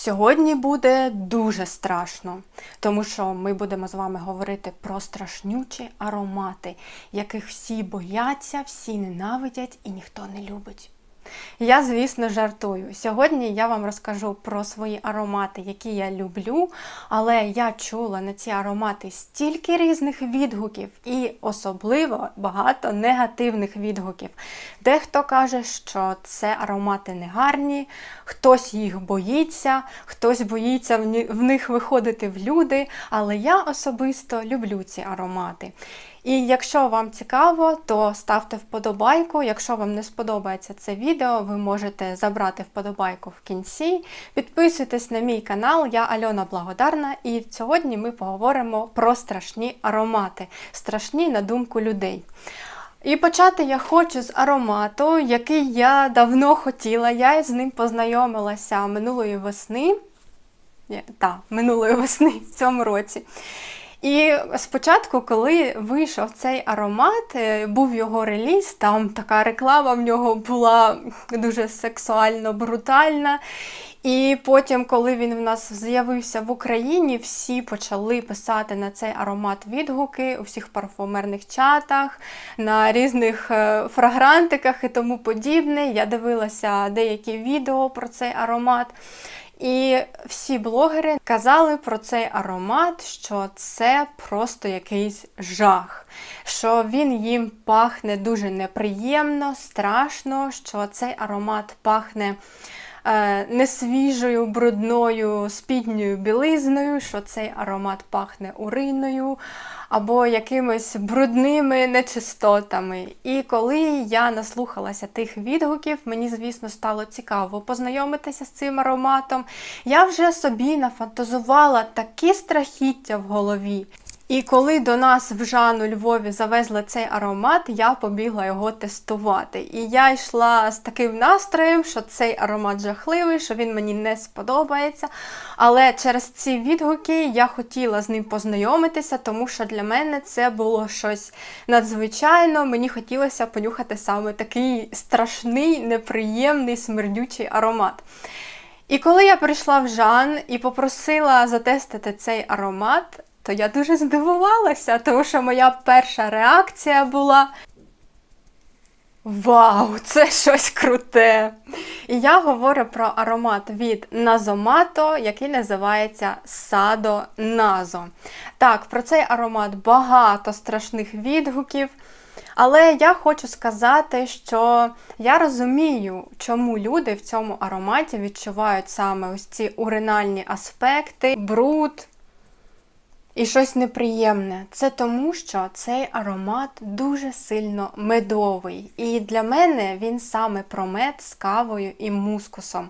Сьогодні буде дуже страшно, тому що ми будемо з вами говорити про страшнючі аромати, яких всі бояться, всі ненавидять і ніхто не любить. Я, звісно, жартую. Сьогодні я вам розкажу про свої аромати, які я люблю, але я чула на ці аромати стільки різних відгуків і особливо багато негативних відгуків. Дехто каже, що це аромати негарні, хтось їх боїться, хтось боїться в них виходити в люди, але я особисто люблю ці аромати. І якщо вам цікаво, то ставте вподобайку. Якщо вам не сподобається це відео, ви можете забрати вподобайку в кінці. Підписуйтесь на мій канал, я Альона Благодарна, і сьогодні ми поговоримо про страшні аромати, страшні на думку людей. І почати я хочу з аромату, який я давно хотіла. Я з ним познайомилася минулої весни. Так, минулої весни в цьому році. І спочатку, коли вийшов цей аромат, е, був його реліз, там така реклама в нього була дуже сексуально брутальна. І потім, коли він в нас з'явився в Україні, всі почали писати на цей аромат відгуки у всіх парфумерних чатах, на різних е, фрагрантиках і тому подібне. Я дивилася деякі відео про цей аромат. І всі блогери казали про цей аромат, що це просто якийсь жах, що він їм пахне дуже неприємно, страшно, що цей аромат пахне е, несвіжою, брудною, спідньою білизною, що цей аромат пахне уриною або якимись брудними нечистотами. І коли я наслухалася тих відгуків, мені, звісно, стало цікаво познайомитися з цим ароматом. Я вже собі нафантазувала такі страхіття в голові. І коли до нас в Жану Львові завезли цей аромат, я побігла його тестувати. І я йшла з таким настроєм, що цей аромат жахливий, що він мені не сподобається. Але через ці відгуки я хотіла з ним познайомитися, тому що для мене це було щось надзвичайно. Мені хотілося понюхати саме такий страшний, неприємний, смердючий аромат. І коли я прийшла в Жан і попросила затестити цей аромат, то я дуже здивувалася, тому що моя перша реакція була. Вау, це щось круте! І я говорю про аромат від Назомато, який називається Садо Назо. Так, про цей аромат багато страшних відгуків. Але я хочу сказати, що я розумію, чому люди в цьому ароматі відчувають саме ось ці уринальні аспекти, бруд. І щось неприємне. Це тому, що цей аромат дуже сильно медовий. І для мене він саме про мед з кавою і мускусом.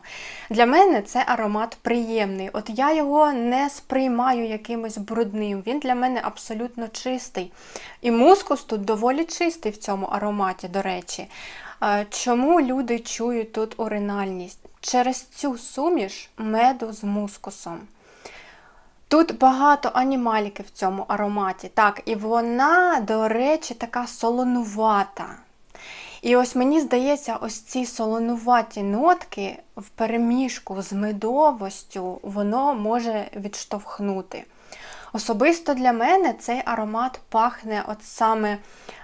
Для мене це аромат приємний. От я його не сприймаю якимось брудним. Він для мене абсолютно чистий. І мускус тут доволі чистий в цьому ароматі, до речі. Чому люди чують тут оригінальність? Через цю суміш меду з мускусом. Тут багато анімаліки в цьому ароматі. Так, і вона, до речі, така солонувата. І ось мені здається, ось ці солонуваті нотки в переміжку з медовостю воно може відштовхнути. Особисто для мене цей аромат пахне от саме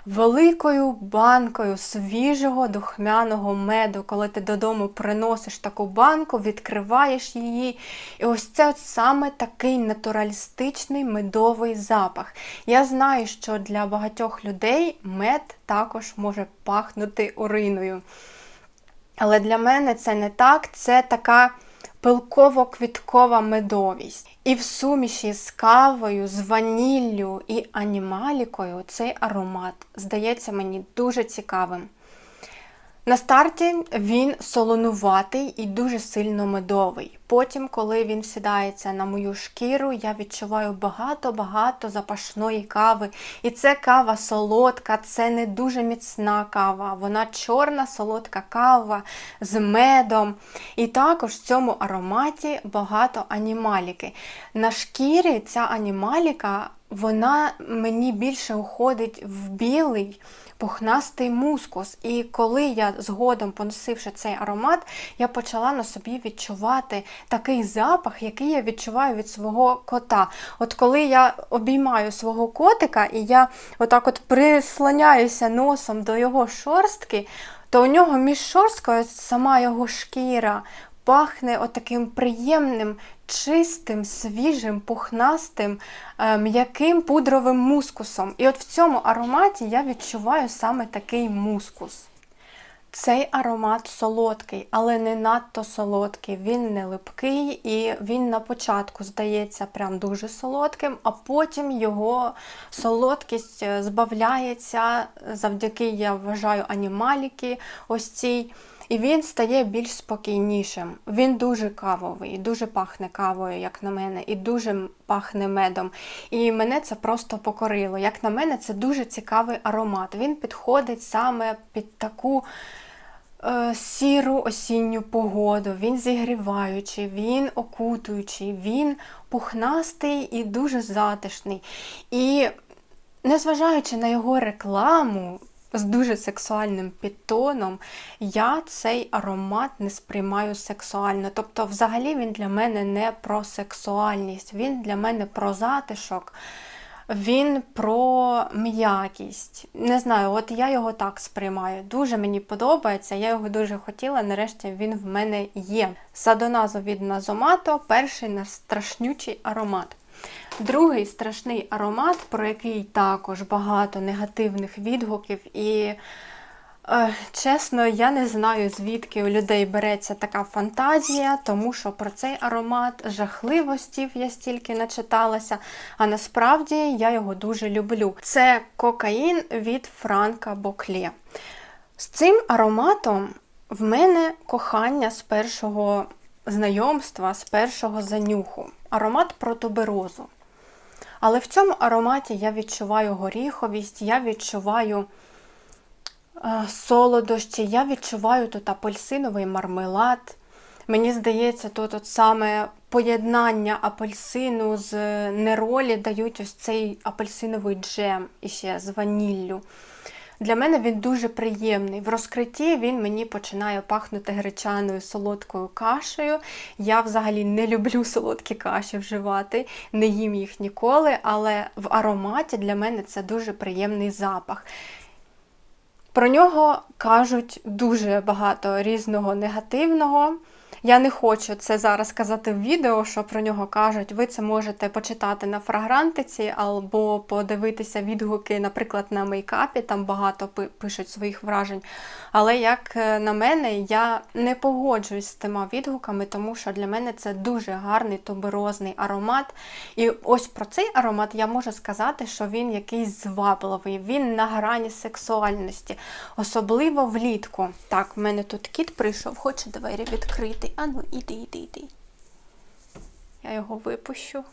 великою банкою свіжого духмяного меду, коли ти додому приносиш таку банку, відкриваєш її. І ось це от саме такий натуралістичний медовий запах. Я знаю, що для багатьох людей мед також може пахнути уриною. Але для мене це не так, це така пилково-квіткова медовість. І в суміші з кавою, з ваніллю і анімалікою цей аромат здається мені дуже цікавим. На старті він солонуватий і дуже сильно медовий. Потім, коли він сідається на мою шкіру, я відчуваю багато-багато запашної кави. І це кава солодка, це не дуже міцна кава. Вона чорна солодка кава з медом. І також в цьому ароматі багато анімаліки. На шкірі ця анімаліка вона мені більше уходить в білий пухнастий мускус. І коли я згодом поносивши цей аромат, я почала на собі відчувати такий запах, який я відчуваю від свого кота. От коли я обіймаю свого котика і я отак от прислоняюся носом до його шорстки, то у нього між шорсткою сама його шкіра пахне отаким приємним, чистим, свіжим, пухнастим, е, м'яким пудровим мускусом. І от в цьому ароматі я відчуваю саме такий мускус. Цей аромат солодкий, але не надто солодкий. Він не липкий і він на початку здається прям дуже солодким, а потім його солодкість е, збавляється завдяки, я вважаю, анімаліки ось цій. І він стає більш спокійнішим. Він дуже кавовий, дуже пахне кавою, як на мене, і дуже пахне медом. І мене це просто покорило. Як на мене, це дуже цікавий аромат. Він підходить саме під таку. Е, сіру осінню погоду, він зігріваючий, він окутуючий, він пухнастий і дуже затишний. І незважаючи на його рекламу, з дуже сексуальним підтоном, я цей аромат не сприймаю сексуально. Тобто, взагалі, він для мене не про сексуальність, він для мене про затишок. Він про м'якість. Не знаю, от я його так сприймаю. Дуже мені подобається, я його дуже хотіла, нарешті він в мене є. Садоназо від Назомато перший найстрашнючий аромат. Другий страшний аромат, про який також багато негативних відгуків. І, е, чесно, я не знаю, звідки у людей береться така фантазія, тому що про цей аромат жахливостів я стільки начиталася, а насправді я його дуже люблю. Це кокаїн від Франка Боклє. З цим ароматом в мене кохання з першого знайомства, з першого занюху. Аромат про туберозу. Але в цьому ароматі я відчуваю горіховість, я відчуваю е, солодощі, я відчуваю тут апельсиновий мармелад. Мені здається, тут от саме поєднання апельсину з неролі дають ось цей апельсиновий джем іще з ваніллю. Для мене він дуже приємний. В розкритті він мені починає пахнути гречаною солодкою кашею. Я взагалі не люблю солодкі каші вживати, не їм їх ніколи, але в ароматі для мене це дуже приємний запах. Про нього кажуть дуже багато різного негативного. Я не хочу це зараз казати в відео, що про нього кажуть. Ви це можете почитати на фрагрантиці або подивитися відгуки, наприклад, на мейкапі, там багато пишуть своїх вражень. Але як е, на мене, я не погоджуюсь з тими відгуками, тому що для мене це дуже гарний туберозний аромат. І ось про цей аромат я можу сказати, що він якийсь звабливий, він на грані сексуальності, особливо влітку. Так, в мене тут кіт прийшов, хоче двері відкрити. Ану, іди, іди, іди. Я його випущу.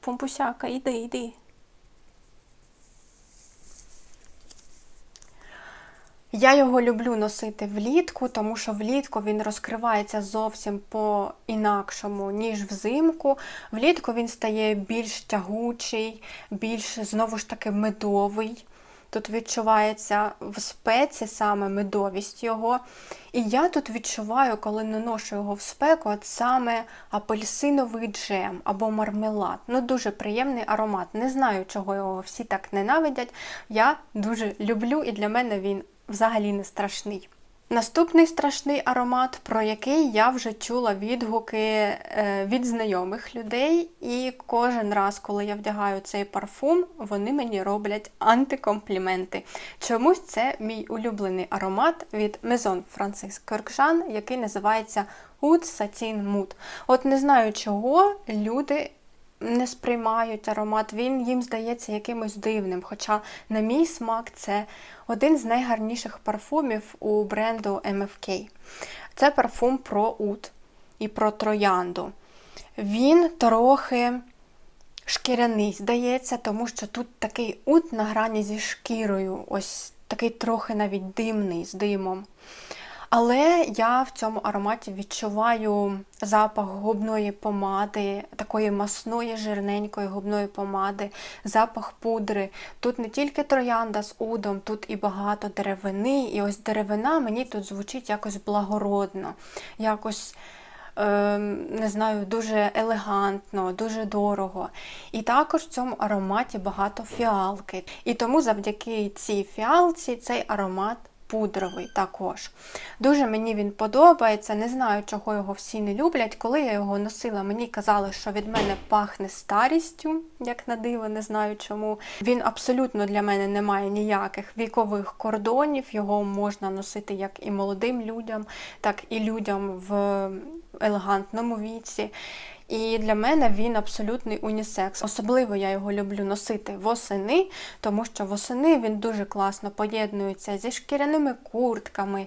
Пумпусяка, іди, іди. Я його люблю носити влітку, тому що влітку він розкривається зовсім по-інакшому, ніж взимку. Влітку він стає більш тягучий, більш знову ж таки медовий. Тут відчувається в спеці саме медовість його. І я тут відчуваю, коли наношу його в спеку, от саме апельсиновий джем або мармелад. Ну, дуже приємний аромат. Не знаю, чого його всі так ненавидять. Я дуже люблю, і для мене він взагалі не страшний. Наступний страшний аромат, про який я вже чула відгуки е, від знайомих людей, і кожен раз, коли я вдягаю цей парфум, вони мені роблять антикомпліменти. Чомусь це мій улюблений аромат від Maison Francis Kurkdjian, який називається Oud Satin Mood. От не знаю чого люди не сприймають аромат, він їм здається якимось дивним. Хоча, на мій смак, це один з найгарніших парфумів у бренду MFK. Це парфум про ут і про троянду. Він трохи шкіряний, здається, тому що тут такий ут на грані зі шкірою, ось такий трохи навіть димний з димом. Але я в цьому ароматі відчуваю запах губної помади, такої масної, жирненької губної помади, запах пудри. Тут не тільки троянда з удом, тут і багато деревини. І ось деревина мені тут звучить якось благородно, якось. Ем, не знаю, дуже елегантно, дуже дорого. І також в цьому ароматі багато фіалки. І тому завдяки цій фіалці цей аромат пудровий також. Дуже мені він подобається, не знаю, чого його всі не люблять. Коли я його носила, мені казали, що від мене пахне старістю, як на диво, не знаю чому. Він абсолютно для мене не має ніяких вікових кордонів, його можна носити як і молодим людям, так і людям в елегантному віці. І для мене він абсолютний унісекс. Особливо я його люблю носити восени, тому що восени він дуже класно поєднується зі шкіряними куртками,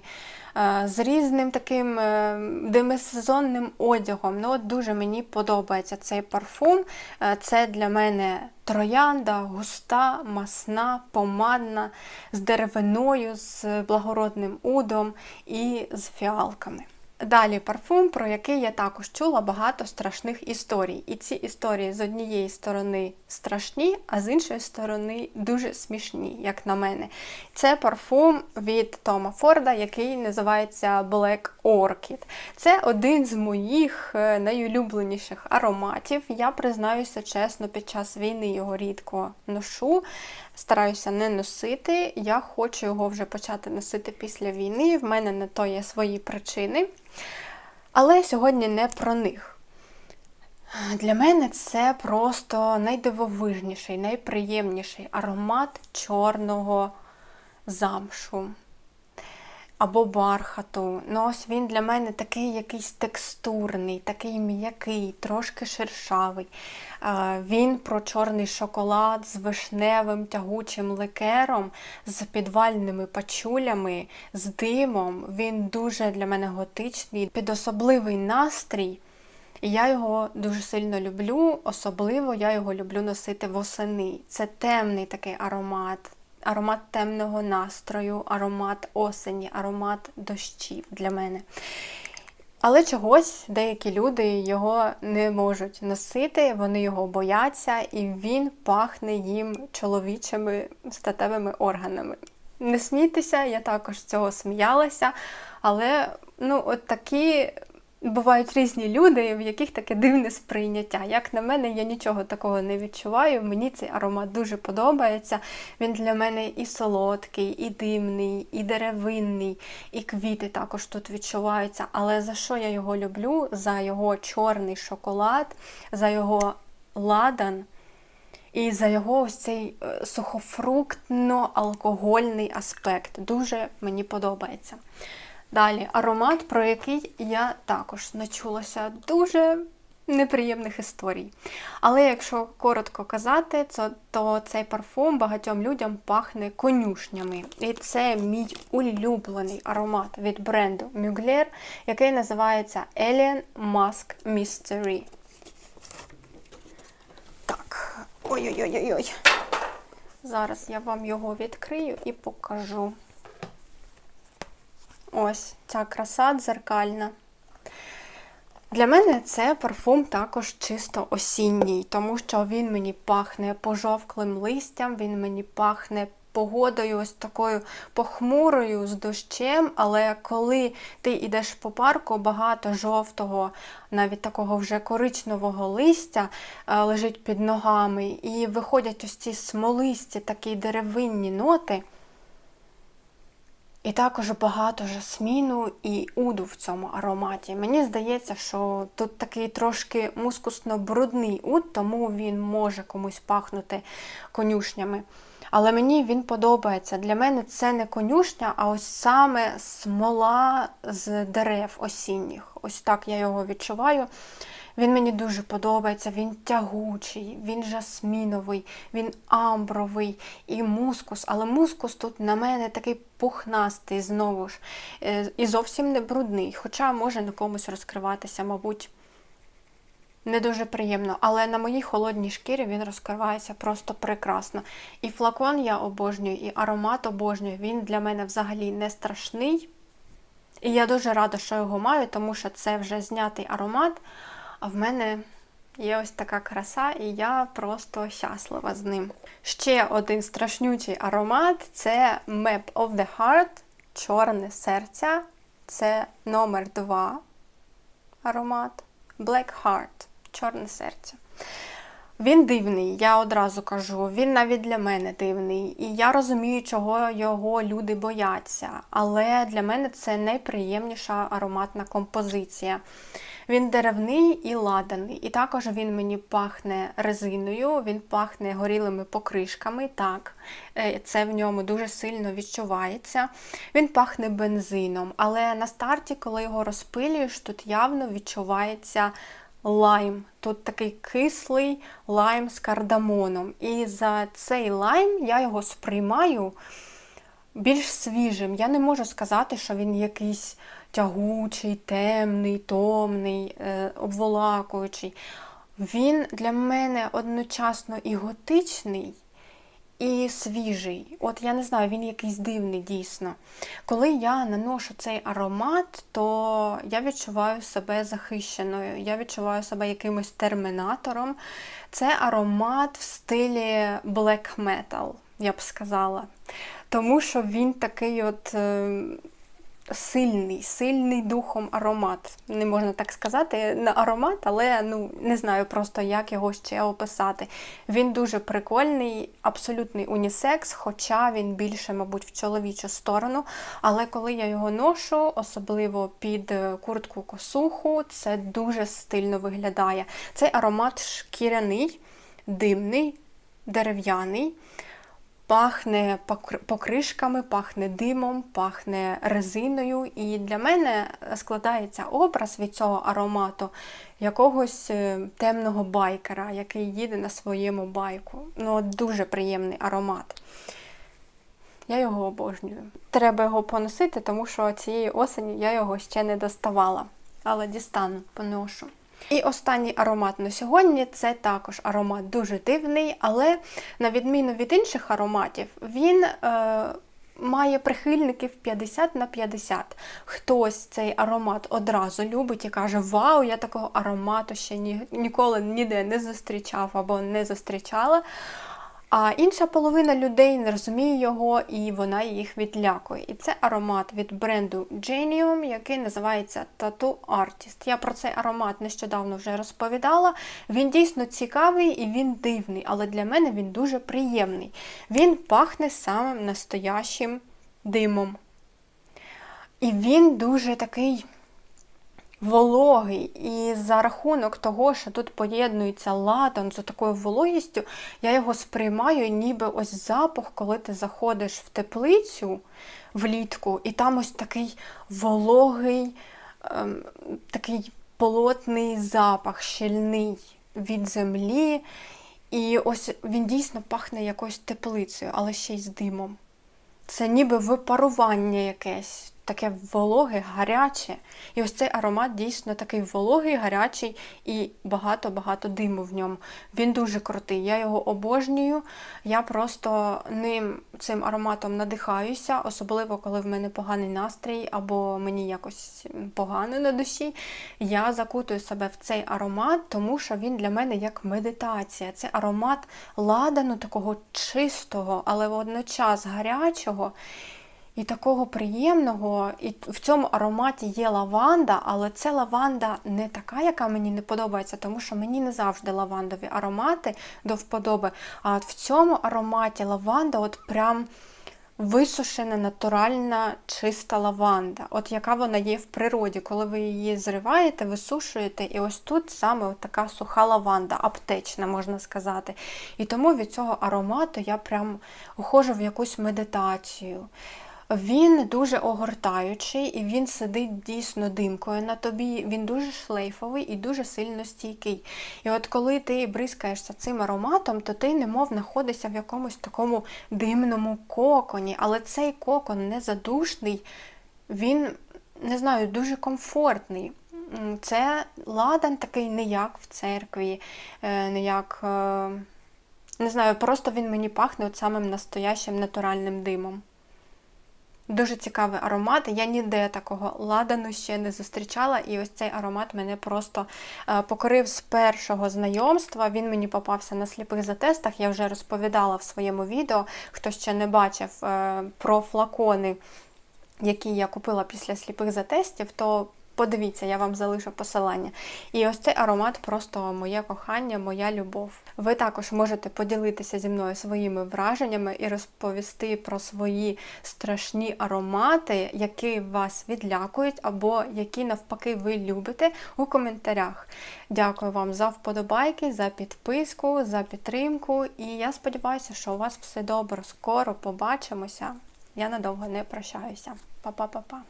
е, з різним таким е, демисезонним одягом. Ну, от Дуже мені подобається цей парфум. Е, це для мене троянда, густа, масна, помадна, з деревиною, з благородним удом і з фіалками. Далі парфум, про який я також чула багато страшних історій. І ці історії з однієї сторони страшні, а з іншої сторони дуже смішні, як на мене. Це парфум від Тома Форда, який називається Black Orchid. Це один з моїх е, найулюбленіших ароматів. Я признаюся чесно, під час війни його рідко ношу стараюся не носити. Я хочу його вже почати носити після війни. В мене на то є свої причини. Але сьогодні не про них. Для мене це просто найдивовижніший, найприємніший аромат чорного замшу або бархату. Ну ось він для мене такий якийсь текстурний, такий м'який, трошки шершавий. Він про чорний шоколад з вишневим тягучим ликером, з підвальними пачулями, з димом. Він дуже для мене готичний, під особливий настрій. І я його дуже сильно люблю, особливо я його люблю носити восени. Це темний такий аромат, аромат темного настрою, аромат осені, аромат дощів для мене. Але чогось деякі люди його не можуть носити, вони його бояться, і він пахне їм чоловічими статевими органами. Не смійтеся, я також з цього сміялася, але ну, от такі Бувають різні люди, в яких таке дивне сприйняття. Як на мене, я нічого такого не відчуваю. Мені цей аромат дуже подобається. Він для мене і солодкий, і димний, і деревинний, і квіти також тут відчуваються. Але за що я його люблю? За його чорний шоколад, за його ладан і за його ось цей е, сухофруктно-алкогольний аспект. Дуже мені подобається. Далі аромат, про який я також начулася дуже неприємних історій. Але якщо коротко казати, то, цей парфум багатьом людям пахне конюшнями. І це мій улюблений аромат від бренду Mugler, який називається Alien Mask Mystery. Так, ой-ой-ой. Зараз я вам його відкрию і покажу. Ось ця краса дзеркальна. Для мене це парфум також чисто осінній, тому що він мені пахне пожовклим листям, він мені пахне погодою, ось такою похмурою з дощем. Але коли ти йдеш по парку, багато жовтого, навіть такого вже коричневого листя е, лежить під ногами, і виходять ось ці смолисті такі деревинні ноти. І також багато жасміну і уду в цьому ароматі. Мені здається, що тут такий трошки мускусно-брудний уд, тому він може комусь пахнути конюшнями. Але мені він подобається. Для мене це не конюшня, а ось саме смола з дерев осінніх. Ось так я його відчуваю. Він мені дуже подобається, він тягучий, він жасміновий, він амбровий і мускус. Але мускус тут на мене такий пухнастий знову ж, е, і зовсім не брудний. Хоча може на комусь розкриватися, мабуть, не дуже приємно. Але на моїй холодній шкірі він розкривається просто прекрасно. І флакон я обожнюю, і аромат обожнюю. Він для мене взагалі не страшний. І я дуже рада, що його маю, тому що це вже знятий аромат, а в мене є ось така краса, і я просто щаслива з ним. Ще один страшнючий аромат це Map of the Heart, Чорне серця. Це номер 2 аромат. Black Heart, Чорне серце. Він дивний, я одразу кажу. Він навіть для мене дивний. І я розумію, чого його люди бояться. Але для мене це найприємніша ароматна композиція. Він деревний і ладаний. І також він мені пахне резиною, він пахне горілими покришками. Так, е, це в ньому дуже сильно відчувається. Він пахне бензином, але на старті, коли його розпилюєш, тут явно відчувається лайм. Тут такий кислий лайм з кардамоном. І за цей лайм я його сприймаю більш свіжим. Я не можу сказати, що він якийсь тягучий, темний, томний, е, обволакуючий. Він для мене одночасно і готичний, і свіжий. От я не знаю, він якийсь дивний дійсно. Коли я наношу цей аромат, то я відчуваю себе захищеною, я відчуваю себе якимось термінатором. Це аромат в стилі black metal, я б сказала. Тому що він такий от. Е, сильний, сильний духом аромат. Не можна так сказати, на аромат, але ну не знаю просто, як його ще описати. Він дуже прикольний, абсолютний унісекс, хоча він більше, мабуть, в чоловічу сторону. Але коли я його ношу, особливо під куртку косуху, це дуже стильно виглядає. Цей аромат шкіряний, димний, дерев'яний пахне покришками, пахне димом, пахне резиною. І для мене складається образ від цього аромату якогось е, темного байкера, який їде на своєму байку. Ну, Дуже приємний аромат. Я його обожнюю. Треба його поносити, тому що цієї осені я його ще не доставала. Але дістану, поношу. І останній аромат на сьогодні це також аромат дуже дивний, але на відміну від інших ароматів, він е, має прихильників 50 на 50. Хтось цей аромат одразу любить і каже: Вау, я такого аромату ще ні, ніколи ніде не зустрічав або не зустрічала. А інша половина людей не розуміє його і вона їх відлякує. І це аромат від бренду Genium, який називається Tattoo Artist. Я про цей аромат нещодавно вже розповідала. Він дійсно цікавий і він дивний, але для мене він дуже приємний. Він пахне самим настоящим димом. І він дуже такий вологий. І за рахунок того, що тут поєднується ладан з такою вологістю, я його сприймаю, ніби ось запах, коли ти заходиш в теплицю влітку, і там ось такий вологий, ем, такий полотний запах, щільний від землі. І ось він дійсно пахне якоюсь теплицею, але ще й з димом. Це ніби випарування якесь таке вологе, гаряче. І ось цей аромат дійсно такий вологий, гарячий і багато-багато диму в ньому. Він дуже крутий. Я його обожнюю. Я просто ним цим ароматом надихаюся, особливо коли в мене поганий настрій або мені якось погано на душі. Я закутую себе в цей аромат, тому що він для мене як медитація. Це аромат ладану, такого чистого, але водночас гарячого. І такого приємного, і в цьому ароматі є лаванда, але це лаванда не така, яка мені не подобається, тому що мені не завжди лавандові аромати до вподоби. А от в цьому ароматі лаванда от прям висушена, натуральна, чиста лаванда, от яка вона є в природі, коли ви її зриваєте, висушуєте, і ось тут саме от така суха лаванда, аптечна, можна сказати. І тому від цього аромату я прям ухожу в якусь медитацію. Він дуже огортаючий і він сидить дійсно димкою на тобі. Він дуже шлейфовий і дуже сильно стійкий. І от коли ти бризкаєшся цим ароматом, то ти немов знаходишся в якомусь такому димному коконі. Але цей кокон не задушний, він, не знаю, дуже комфортний. Це ладан такий не як в церкві, е, не як, е, не знаю, просто він мені пахне от самим настоящим натуральним димом. Дуже цікавий аромат. Я ніде такого ладану ще не зустрічала, і ось цей аромат мене просто е, покорив з першого знайомства. Він мені попався на сліпих затестах. Я вже розповідала в своєму відео. Хто ще не бачив е, про флакони, які я купила після сліпих затестів, то подивіться, я вам залишу посилання. І ось цей аромат просто моє кохання, моя любов. Ви також можете поділитися зі мною своїми враженнями і розповісти про свої страшні аромати, які вас відлякують, або які навпаки ви любите у коментарях. Дякую вам за вподобайки, за підписку, за підтримку. І я сподіваюся, що у вас все добре. Скоро побачимося. Я надовго не прощаюся. Па-па-па-па.